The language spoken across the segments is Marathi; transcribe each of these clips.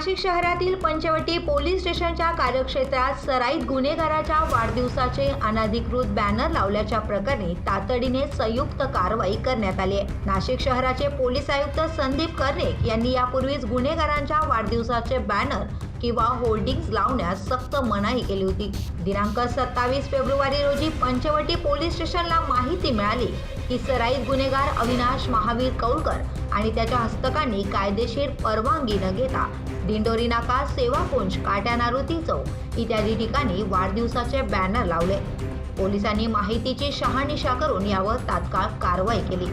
नाशिक शहरातील पंचवटी पोलीस स्टेशनच्या कार्यक्षेत्रात सराईत गुन्हेगाराच्या वाढदिवसाचे अनधिकृत बॅनर लावल्याच्या प्रकरणी तातडीने संयुक्त कारवाई करण्यात आली आहे. नाशिक शहराचे पोलीस आयुक्त संदीप कर्णिक यांनी यापूर्वीच गुन्हेगारांच्या वाढदिवसाचे बॅनर किंवा होर्डिंग्ज लावण्यास सक्त मनाई केली होती. दिनांक सत्तावीस फेब्रुवारी रोजी पंचवटी पोलीस स्टेशनला माहिती मिळाली की सराईत गुन्हेगार अविनाश महावीर कौलकर आणि त्याच्या हस्तकांनी कायदेशीर परवानगी न घेता दिंडोरी नाका सेवा कुंज काट्या नारुती चौक. इत्यादी ठिकाणी वाढदिवसाचे बॅनर लावले. पोलिसांनी माहितीची शहानिशा करून यावर तात्काळ कारवाई केली.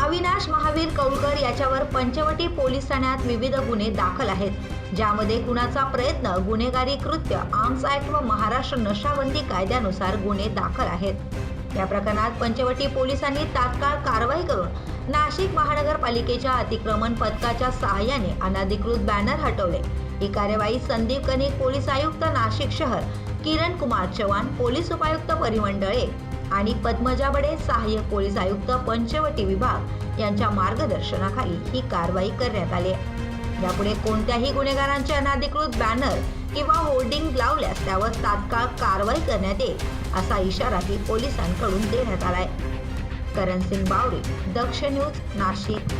अविनाश महावीर कौलकर याच्यावर पंचवटी पोलीस ठाण्यात विविध गुन्हे दाखल आहेत. ज्यामध्ये कुणाचा प्रयत्न गुन्हेगारी कृत्य आर्म्स ऍक्ट व महाराष्ट्र नशाबंदी कायद्यानुसार गुन्हे दाखल आहेत. या प्रकरणात पंचवटी पोलिसांनी तात्काळ कारवाई करून नाशिक महानगरपालिकेच्या अतिक्रमण पथकाच्या सहाय्याने अनधिकृत बॅनर हटवले. ही कार्यवाही संदीप कनिक पोलीस आयुक्त नाशिक शहर किरण कुमार चव्हाण पोलीस उपायुक्त परिमंडळे आणि पद्मजा बडे सहाय्यक पोलीस आयुक्त पंचवटी विभाग यांच्या मार्गदर्शनाखाली ही कारवाई करण्यात आली आहे. यापुढे कोणत्याही गुन्हेगारांचे अनाधिकृत बॅनर किंवा होर्डिंग लावल्यास त्यावर तात्काळ कारवाई करण्यात येईल असा इशाराही पोलिसांकडून देण्यात आलाय. करण सिंग बावरी दक्ष न्यूज नाशिक.